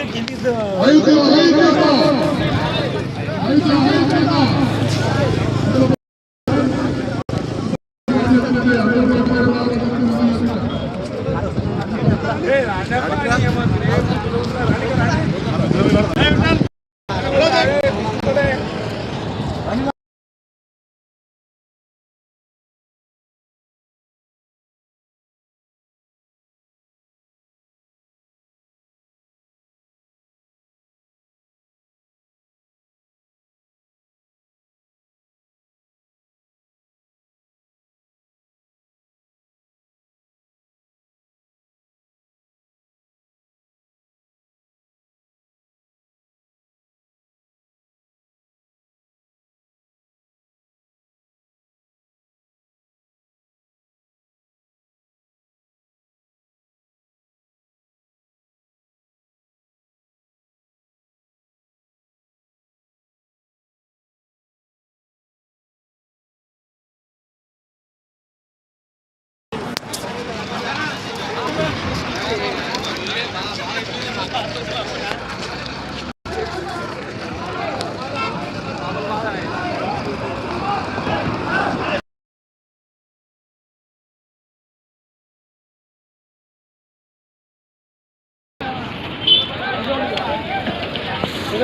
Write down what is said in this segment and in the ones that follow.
రైతు ఐక్యత రైతు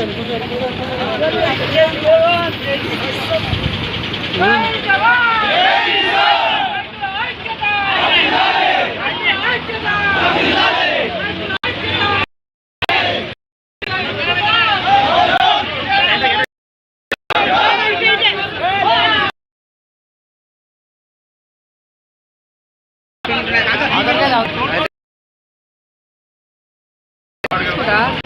ఐక్యత రైతుల ఐక్యత రైతుల ఐక్యత జై జవాన్ జై జవాన్ కొనసాగించాలి కొనసాగించాలి కొనసాగించాలి రైతు లేనిదే రైతు లేనిదే బియ్యపు Kumar Gupta down down down బియ్యపు కుమార్ గుప్తా డౌన్ డౌన్ బియ్యపు కుమార్ గుప్తా జై జవాన్ జై కిసాన్ జై జవాన్ జై కిసాన్ జై తెలంగాణ జై తెలంగాణ జై తెలంగాణ రైతుల ఐక్యత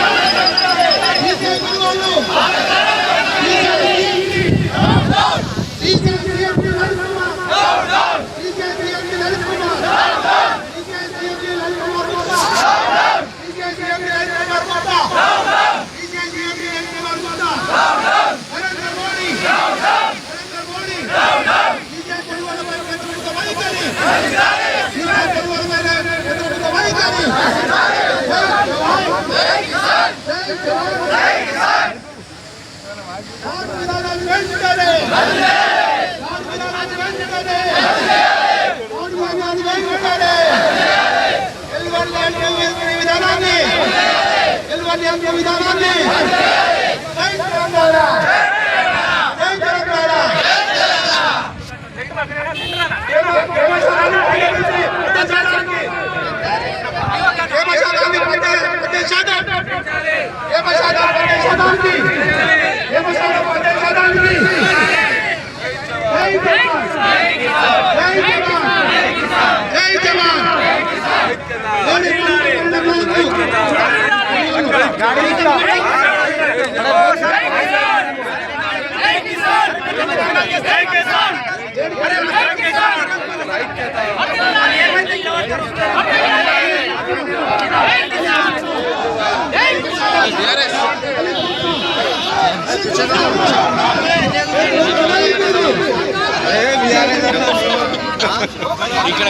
ఇక్కడ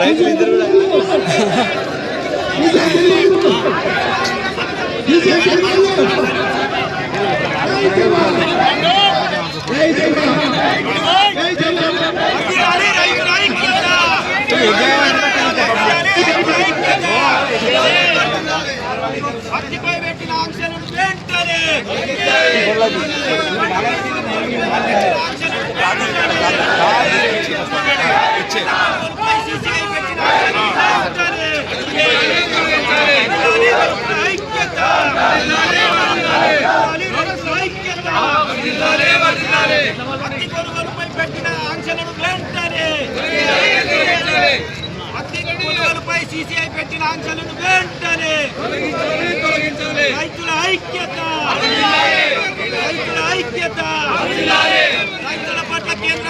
రైతులు ఇద్దరు కూడా పెట్టిన ఆంక్షలను వెంటనే పత్తి కొనుగోలుపై సిసిఐ పెట్టిన ఆంక్షలను వెంటనే రైతుల ఐక్యత రైతుల ఐక్యత రైతుల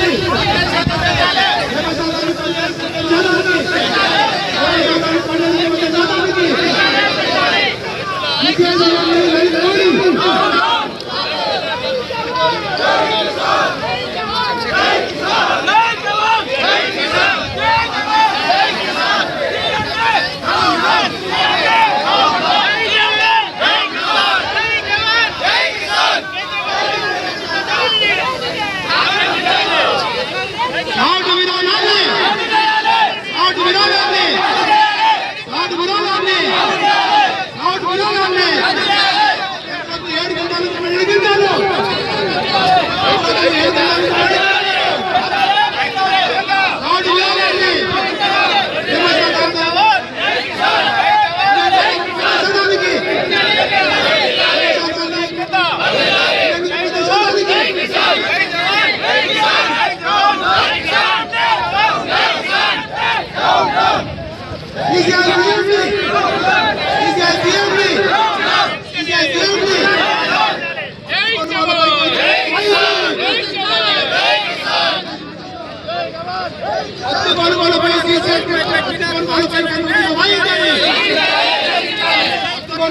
Three.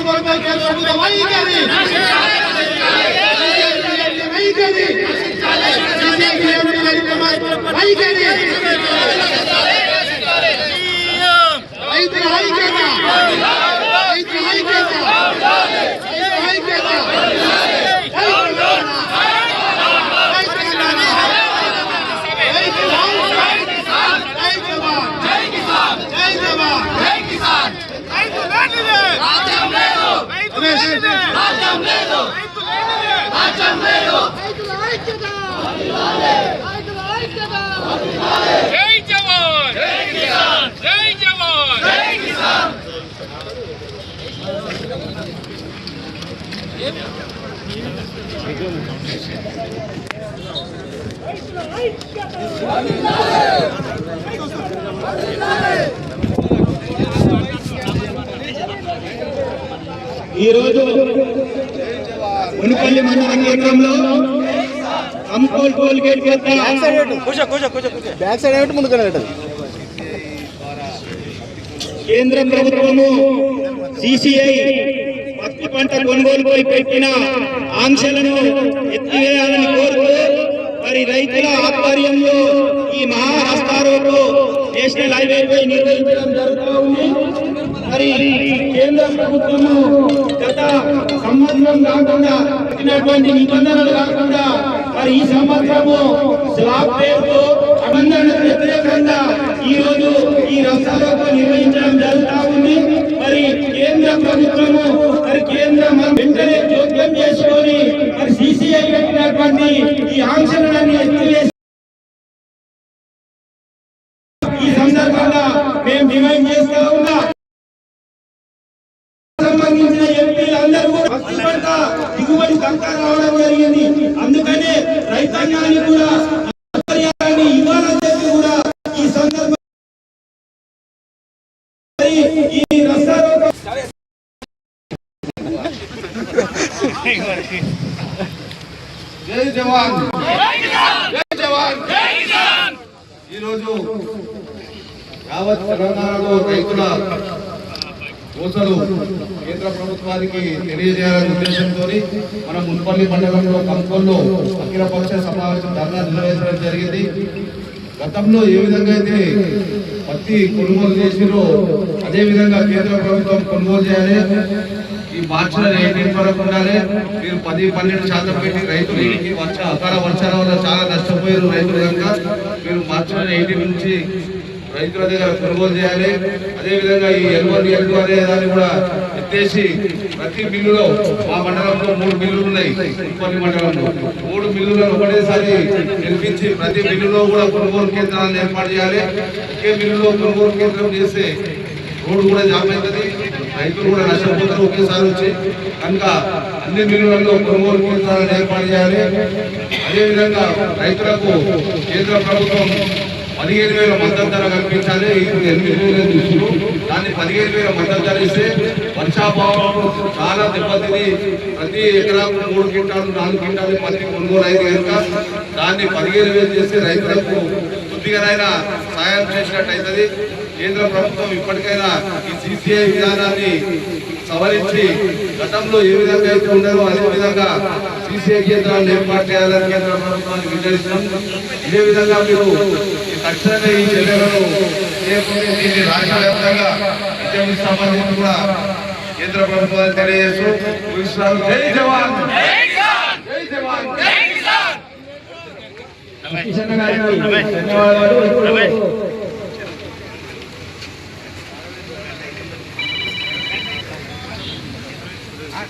కొనుగోలుపై కేంద్ర వైఖరి వైఖరి వైఖరి రైతుల ఐక్యత రైతుల ఐక్యత రైతుల ఐక్యత రైతు లేనిదే రైతు లేనిదే రైతు లేనిదే జై జవాన్ జై కిసాన్ జై జవాన్ జై కిసాన్ ఈరోజు మునిపల్లి మండలం కేంద్రంలో Kankol toll gate back side ఏమిటి ముందుకు కేంద్ర ప్రభుత్వము సిసిఐ పత్తి పంట కొనుగోలుపై పెట్టిన ఆంక్షలను ఎత్తివేయాలని కోరుతూ మరి రైతుల ఆధ్వర్యంలో ఈ మహారాష్ట్రారోకు నేషనల్ హైవేపై నిర్వహించడం జరుగుతూ ఉంది. మరి కేంద్ర ప్రభుత్వము గత సంవత్సరం కాకుండా పెట్టినటువంటి నిబంధనలు కాకుండా మరి ఈ సంవత్సరము స్లాబ్ పేరుతో నిబంధనలకు వ్యతిరేకంగా ఈ రోజు ఈ రస్తారోకో నిర్వహించడం జరుగుతా ఉంది. మరి కేంద్ర ప్రభుత్వము మరి కేంద్ర వెంటనే జోక్యం చేసుకొని మరి సిసిఐ పెట్టినటువంటి ఈ ఆంక్షలన్నీ ఎత్తివేసి ఈ సందర్భంగా మేము డిమాండ్ చేస్తా ఉన్నా మరి ఈ రస్తా రోకో జై జవాన్. జై జవాన్. ఈరోజు యావత్ తెలంగాణలో రైతుల కోసలు కేంద్ర ప్రభుత్వానికి తెలియజేయాలనే ఉద్దేశంతో మన మున్పల్లి మండలంలో కంకోల్లో అఖిలపక్ష సమావేశం ధర్నా నిర్వహించడం జరిగింది. గతంలో ఏ విధంగా అయితే పత్తి కొనుగోలు చేసిరో అదే విధంగా కేంద్ర ప్రభుత్వం కొనుగోలు చేయాలి. ఈ మార్చిలో ఎయిటీన్ వరకు ఉండాలి? మీరు పది పన్నెండు శాతం పెట్టి రైతులు ఈ వర్ష అకాల వర్షాల వల్ల చాలా నష్టపోయారు రైతులు కనుక. మీరు మార్చిలో ఎయిటీన్ నుంచి రైతుల దగ్గర కొనుగోలు చేయాలి. అదేవిధంగా ఈ ఎల్వన్ ఎల్లు అనే దాన్ని కూడా ఎత్తేసి ప్రతి మిల్లులో మా మండలంలో మూడు మిల్లులు ఉన్నాయి. కొన్ని మండలంలో మూడు మిల్లులను ఒకటేసారి నిర్మించి ప్రతి మిల్లులో కూడా కొనుగోలు కేంద్రాలను ఏర్పాటు చేయాలి. ఒకే మిల్లులో కొనుగోలు కేంద్రం చేస్తే రోడ్డు కూడా జామ్ అవుతుంది. రైతులు కూడా నష్టపోతారు ఒకేసారి వచ్చి కనుక అన్ని మిల్లులలో కొనుగోలు కేంద్రాలను ఏర్పాటు చేయాలి. అదేవిధంగా రైతులకు కేంద్ర ప్రభుత్వం పదిహేను వేల మద్దతు ధర కల్పించాలి. ఇప్పుడు ఎనిమిది వేలు తీసుకురు దాన్ని పదిహేను వేల మద్దతు ధర ఇస్తే వర్షాభావం చాలా దెబ్బతిని ప్రతి ఎకరాకు మూడు క్వింటాలు నాలుగు క్వింటాలు పది కొనుగోలు అయితే కనుక దాన్ని పదిహేను వేలు చేస్తే రైతులకు కొద్దిగానైనా సాయం చేసినట్టు అవుతుంది కేంద్ర ప్రభుత్వం ఇప్పటికైనా ఈ సిసిఐ విధానాన్ని సవరించి గతంలో ఏ విధంగా అయితే ఉన్నారో అదే విధంగా సిసిఐ కేంద్రాలను ఏర్పాటు చేయాలని కేంద్ర ప్రభుత్వాన్ని విచారిస్తున్నాం ఇదే విధంగా మీరు తక్షణమే ఈ చర్యలను దీన్ని రాష్ట్ర వ్యాప్తంగా ఉద్యమిస్తామని చెప్పి కూడా కేంద్ర ప్రభుత్వాన్ని తెలియజేస్తూ. జై జవాన్! జై ధన్యవాదాలు.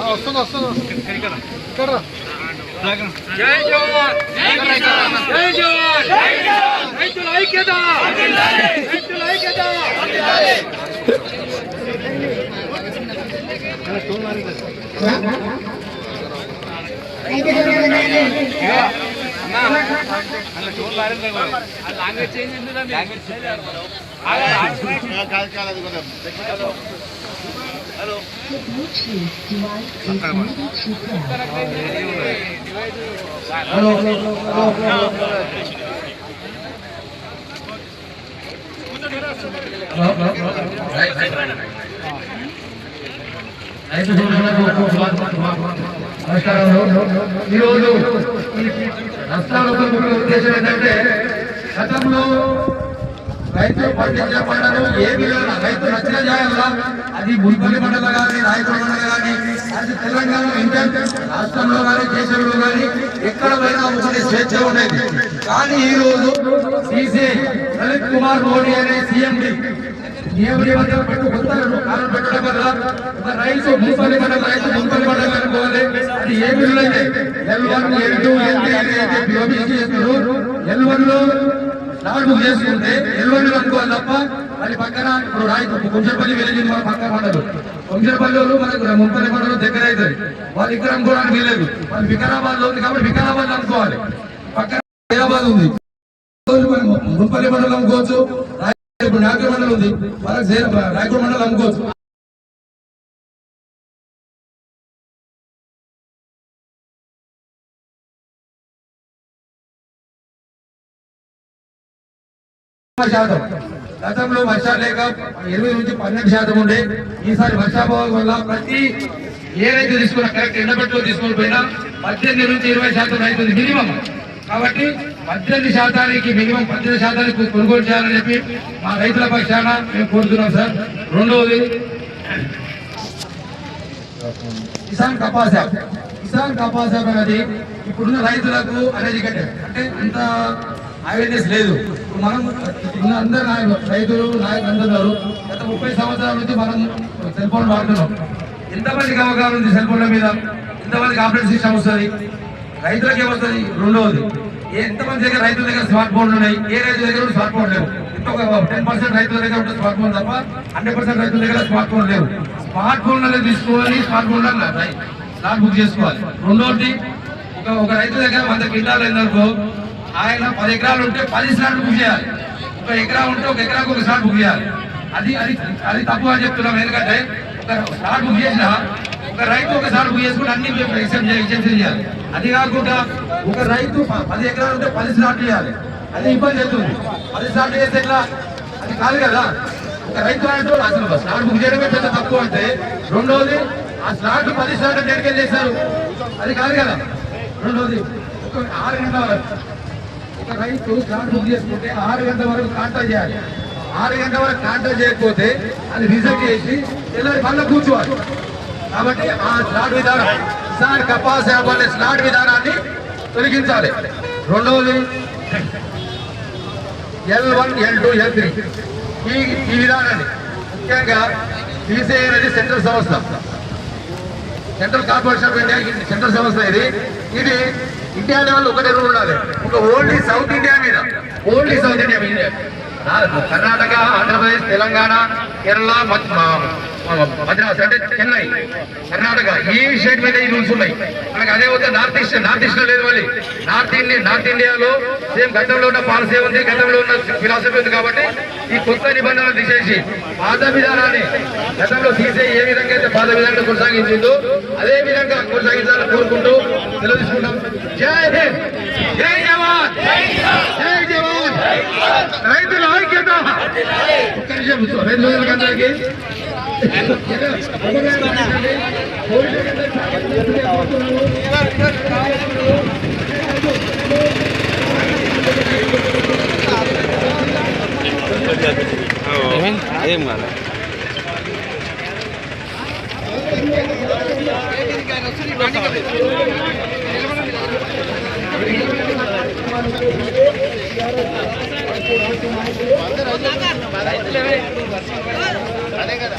గారిని మాట్లాడవలసిందిగా కోరుతున్నాం. జై జవాన్ జై జవాన్ జై జవాన్ రైతుల ఐక్యత హలో. హలో రైతు సోదరులకు నమస్కారాలు ఈరోజు నష్టాలకు ముఖ్య ఉద్దేశం ఏంటంటే గతంలో రైతులు పండించిన పంటలు ఏమి లేదు రైతు నచ్చిన చేయాలా అది మున్పల్లి పంటలు కానీ రాయపూర్ మండల కానీ అది తెలంగాణ ఇంటర్ రాష్ట్రంలో కానీ దేశంలో కానీ ఎక్కడ పోయినా ఒకటి స్వేచ్ఛ ఉండేది. కానీ ఈ రోజు సీసీ లలిత్ కుమార్ మోడీ అనే సీఎండి దేవుడి వద్ద పెట్టు కొత్త కాలం పెట్టడం వల్ల రైతు మున్పల్లి మండల రైతు మున్పల్లి మండలం అనుకోవాలి అది ఏ బిల్లు అయితే L one L two L three అని అయితే చేస్తున్నారు. ఎల్ వన్లో నాలుగు చేసుకుంటే ఎల్ కట్టుకోవాలి తప్ప మళ్ళీ పక్కన ఇప్పుడు రైతు కొంచెంపల్లి విలేజ్ మన పక్కన ఉండదు కుంజరపల్లి వాళ్ళు మనకు ముంపల్లి మండలం దగ్గర అవుతుంది. వాళ్ళు ఇక్కడ అనుకోవడానికి వీలేదు. వాళ్ళు వికారాబాద్లో ఉంది కాబట్టి వికారాబాద్ అనుకోవాలి పక్కన హైదరాబాద్ ఉంది. ముంపల్లి మండలం అనుకోవచ్చు రాయ- ఇప్పుడు నాగర్ మండలం ఉంది. వాళ్ళకి జే- మండలం అనుకోవచ్చు శాతం. గతంలో వర్షాలు లేక ఇరవై నుంచి పన్నెండు శాతం ఉండే. ఈసారి వర్షాభావం వల్ల ప్రతి ఏ రైతు తీసుకున్న కరెక్ట్ ఎండబెట్టులో తీసుకొని పోయినా పద్దెనిమిది నుంచి ఇరవై శాతం రైతులు మినిమం. కాబట్టి పద్దెనిమిది శాతానికి మినిమం పద్దెనిమిది శాతానికి కొనుగోలు చేయాలని చెప్పి మా రైతుల పక్షాన మేము కోరుతున్నాం సార్. రెండవది కిసాన్ కపాస్ యాప్ కిసాన్ కపాస్ యాప్ అనేది ఇప్పుడున్న రైతులకు అనేది అంటే అంత అవేర్నెస్ లేదు. మనం ఉన్న అందరు నాయకులు రైతులు నాయకులు అందరు గత ముప్పై సంవత్సరాల నుంచి మనం సెల్ ఫోన్ వాడుతున్నాం. ఎంతమందికి అవగాహన ఉంది సెల్ ఫోన్ల మీద. ఎంతమందికి ఆపరేషన్ సిస్టమ్ వస్తుంది. రైతులకు ఏమొస్తుంది? రెండవది ఎంతమంది దగ్గర రైతుల దగ్గర స్మార్ట్ ఫోన్లు ఉన్నాయి? ఏ రైతు దగ్గర స్మార్ట్ ఫోన్ లేవు. ఒక టెన్ పర్సెంట్ రైతుల దగ్గర ఉంటే స్మార్ట్ ఫోన్ తప్ప హండ్రెడ్ పర్సెంట్ రైతుల దగ్గర స్మార్ట్ ఫోన్ లేవు. స్మార్ట్ ఫోన్లలో తీసుకోవాలి స్మార్ట్ ఫోన్లో స్లాట్ బుక్ చేసుకోవాలి. రెండోది ఒక ఒక రైతు దగ్గర వంద క్వింటాలు అయిందనుకో ఆయన పది ఎకరాలు ఉంటే పది సార్లు బుక్ చేయాలి. ఒక ఎకరా ఉంటే ఒక ఎకరాకు ఒక స్లాట్ బుక్ చేయాలి. అది అది అది తప్పు అని చెప్తున్నాం. ఎందుకంటే ఒక సార్ బుక్ చేసిన ఒక రైతు ఒకసారి బుక్ చేసుకుని అన్ని ఎక్సెప్ట్ చేయాలి. అది కాకుండా ఒక రైతు పది ఎకరాలు ఉంటే పది స్లాట్లు చేయాలి. అది ఇబ్బంది అవుతుంది. పది స్లాట్లు చేస్తే ఎట్లా అది కాదు కదా. ఒక రైతు అంటే అసలు స్లాట్ బుక్ చేయడమే పెద్ద తక్కువ అంటే రెండోది ఆ స్లాట్ పది సార్లు డెడికేట్ చేశారు. అది కాదు కదా. రెండోది ఒక ఆరు గంటల వరకు రైతు స్లాట్ బుక్ చేసుకుంటే ఆరు గంటల వరకు కాంటాక్ట్ చేయాలి. ఆరు గంటల వరకు కాంటాక్ట్ చేయకపోతే అది రిజెక్ట్ చేసి తెల్లారి మళ్ళీ కూర్చోవాలి. కాబట్టి ఆ స్లాట్ విధానం సార్ కపాస్ స్లాట్ విధానాన్ని తొలగించాలి. రెండవది L one L two L three ఈ ఈ విధానాన్ని ముఖ్యంగా సిసిఐ అనేది సెంట్రల్ సంస్థ. Central corporation of India central సంస్థ ఇది. ఇది ఇండియా లెవెల్ ఒక దగ్గర ఉండాలి. ఒక ఓన్లీ సౌత్ ఇండియా మీద. ఓన్లీ సౌత్ ఇండియా మీద. కర్ణాటక ఆంధ్రప్రదేశ్ తెలంగాణ కేరళ మద్రాస్ అంటే చెన్నై కర్ణాటక ఈ స్టేట్ మీద ఈ రూల్స్ ఉన్నాయి. మనకి అదే వద్ద నార్త్ ఈస్ట్ నార్త్ ఈస్ట్లో లేదు మళ్ళీ. నార్త్ ఇండియా నార్త్ ఇండియాలో సేమ్ గతంలో ఉన్న పాలసీ ఉంది గతంలో ఉన్న ఫిలాసఫీ ఉంది కాబట్టి ఈ కొత్త నిబంధనలు తీసేసి పాత విధానాన్ని గతంలో తీసే ఏ విధంగా అయితే పాత విధానాన్ని కొనసాగించిందో అదే విధంగా కొనసాగించాలని కోరుకుంటూ సెలవు జై హింద్! జై జవాన్! జై జవాన్! రైతుల ఐక్యత! ఒక్క నిమిషం రెండు ఏం కాదు. అదే కదా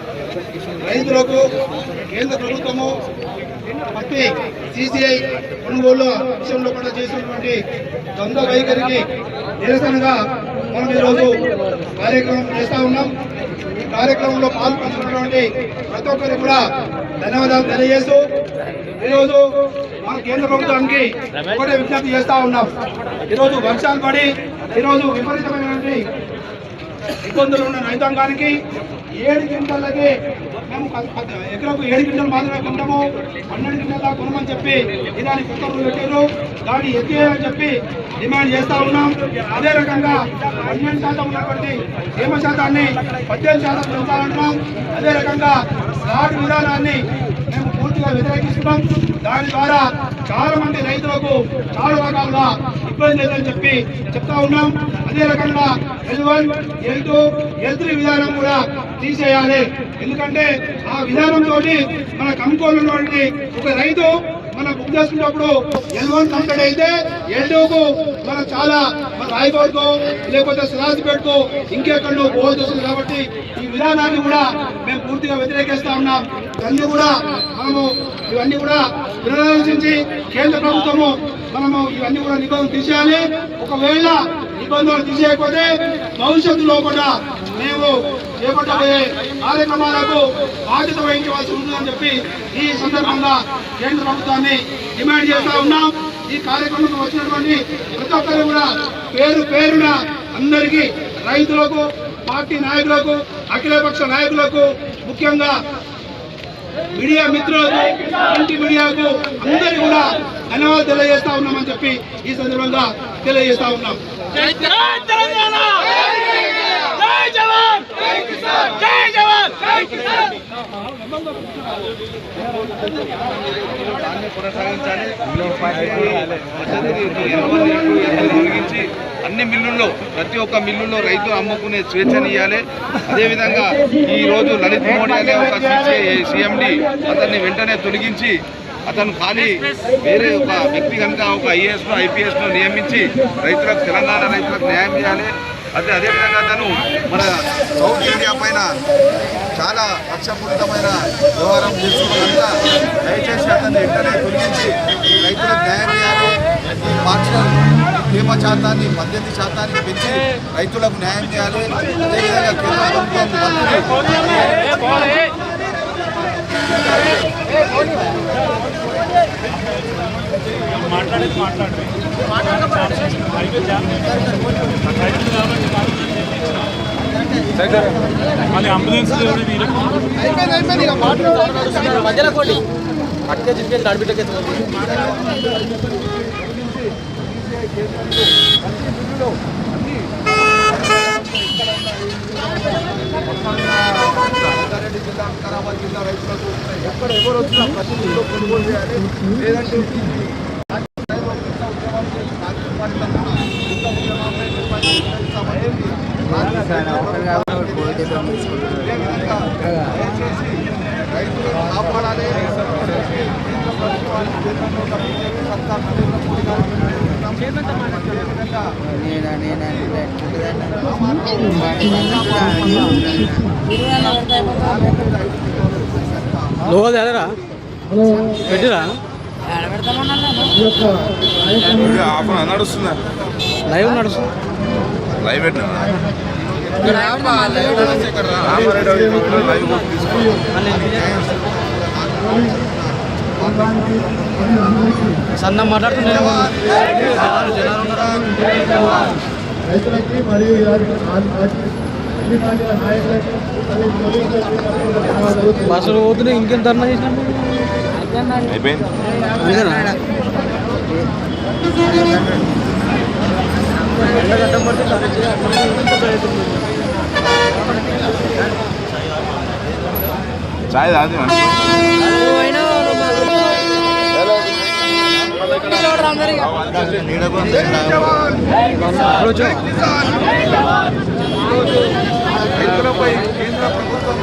రైతులకు కేంద్ర ప్రభుత్వము పత్తి సిసిఐ కొనుగోలు విషయంలో కూడా చేసినటువంటి ద్వంద్వ వైఖరికి నిరసనగా మనం ఈరోజు కార్యక్రమం చేస్తా ఉన్నాం. ఈ కార్యక్రమంలో పాల్పంచుకున్నటువంటి ప్రతి ఒక్కరికి కూడా ధన్యవాదాలు తెలియజేస్తూ ఈరోజు మన కేంద్ర ప్రభుత్వానికి ఒకటే విజ్ఞప్తి చేస్తా ఉన్నాం. ఈరోజు వర్షాలు పడి ఈరోజు విపరీతమైనటువంటి ఇబ్బందులు ఉన్న రైతాంగానికి ఏడు క్వింటల్లకి మేము ఎకరకు ఏడు క్వింటలు మాత్రమే కొంటాము పన్నెండు క్వింటల్ కొనమని చెప్పి ఇదాన్ని ఉత్తర్వులు పెట్టారు. దాన్ని ఎత్తివేయాలని చెప్పి డిమాండ్ చేస్తా ఉన్నాం. అదే రకంగా పన్నెండు శాతం ఉన్నటువంటి తేమ శాతాన్ని పద్దెనిమిది శాతం పెంచాలంటున్నాం అదే రకంగా స్లాట్ విధానాన్ని మేము పూర్తిగా వ్యతిరేకిస్తున్నాం. దాని ద్వారా చాలా మంది రైతులకు చాలా రకాలుగా ఇబ్బంది లేదని చెప్పి చెప్తా ఉన్నాం. అదే రకంగా L one L two L three విధానం కూడా తీసేయాలి. ఎందుకంటే ఆ విధానంతో మన కమ్ముకోవాలన్నటువంటి ఒక రైతు మనం బుక్ చేసుకున్నప్పుడు ఎల్ వన్ కంప్లీట్ అయితే ఎల్ టూకు మనం చాలా మన రాయబాడుకో లేకపోతే సిరాజ్పేట్కో ఇంకెక్కడో పోవాల్సి వస్తుంది కాబట్టి ఈ విధానాన్ని కూడా మేము పూర్తిగా వ్యతిరేకిస్తా ఉన్నాం. ఇవన్నీ కూడా మనము ఇవన్నీ కూడా పునరాలోచించి కేంద్ర ప్రభుత్వము మనము ఇవన్నీ కూడా నిబంధనలు తీసేయాలి. ఒకవేళ ఇబ్బందులు తీసేయకపోతే భవిష్యత్తులో కూడా మేము చేపట్టబోయే కార్యక్రమాలకు బాధ్యత వహించవలసి ఉంటుందని చెప్పి ఈ సందర్భంగా కేంద్ర ప్రభుత్వాన్ని డిమాండ్ చేస్తా ఉన్నాం. ఈ కార్యక్రమం వచ్చినటువంటి ప్రతి ఒక్కరు కూడా పేరు పేరున అందరికీ రైతులకు పార్టీ నాయకులకు అఖిలపక్ష నాయకులకు ముఖ్యంగా మీడియా మిత్రులకు ఇంటి మీడియాకు అందరికీ కూడా ధన్యవాదాలు తెలియజేస్తా ఉన్నామని చెప్పి ఈ సందర్భంగా తెలియజేస్తా ఉన్నాం. కొనసాగించాలి అన్ని మిల్లుల్లో ప్రతి ఒక్క మిల్లుల్లో రైతు అమ్ముకునే స్వేచ్ఛనియాలి అదేవిధంగా ఈ రోజు లలిత్ మోడీ అనే ఒక సీఎండి అతన్ని వెంటనే తొలగించి అతను ఖాళీ వేరే ఒక వ్యక్తి కనుక ఒక ఐఏఎస్ను ఐపీఎస్ను నియమించి రైతులకు తెలంగాణ రైతులకు న్యాయం చేయాలి. అదే అదేవిధంగా అతను మన సౌత్ ఇండియా పైన చాలా లక్ష్యపూరితమైన వ్యవహారం చేస్తున్నంత దయచేసి అతన్ని వెంటనే తొలగించి రైతులకు న్యాయం చేయాలి. ఈ మార్జినల్ తేమ శాతాన్ని పద్దెనిమిది శాతానికి పెంచి రైతులకు న్యాయం చేయాలి. అదేవిధంగా కేంద్ర ప్రభుత్వం మంత్రి మధ్యలో కోటి పట్టుకే చెప్పేది నడిపిట్టకే రంగారెడ్డి జిల్లా వికారాబాద్ జిల్లా రైతులకు ఎక్కడ ఎవరు వచ్చినా ప్రతి ఊళ్ళో కొనుగోలు చేయాలి. లేదంటే రైతులను కాపాడాలి? కేంద్రంలో ఉన్న బీజేపీ సర్కార్ నరేంద్ర మోడీ గారికి అదేవిధంగా లోగో తేలరా? పెట్టిరా? నడుస్తుందా. లైవ్ నడుస్తుంది లైవ్ పెట్టినా లైవ్ సన్న మాట్లాడుతుండే రైతులకి మరియు బస్సులు పోతున్నాయి ఇంకేం ధర్నా చేసినా? అయిపోయింది? చాయ్ తాగి రైతులపై కేంద్ర ప్రభుత్వం